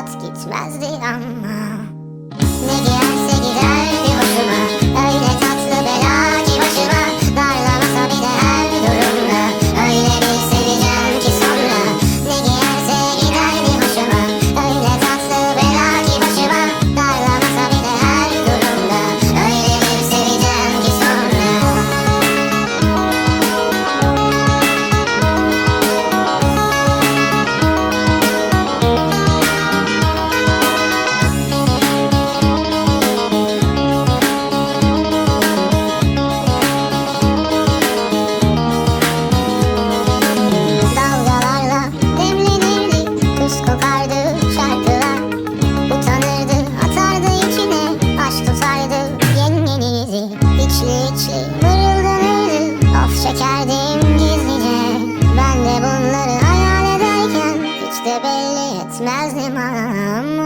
vazgeçmezdi ama Gitmez limanım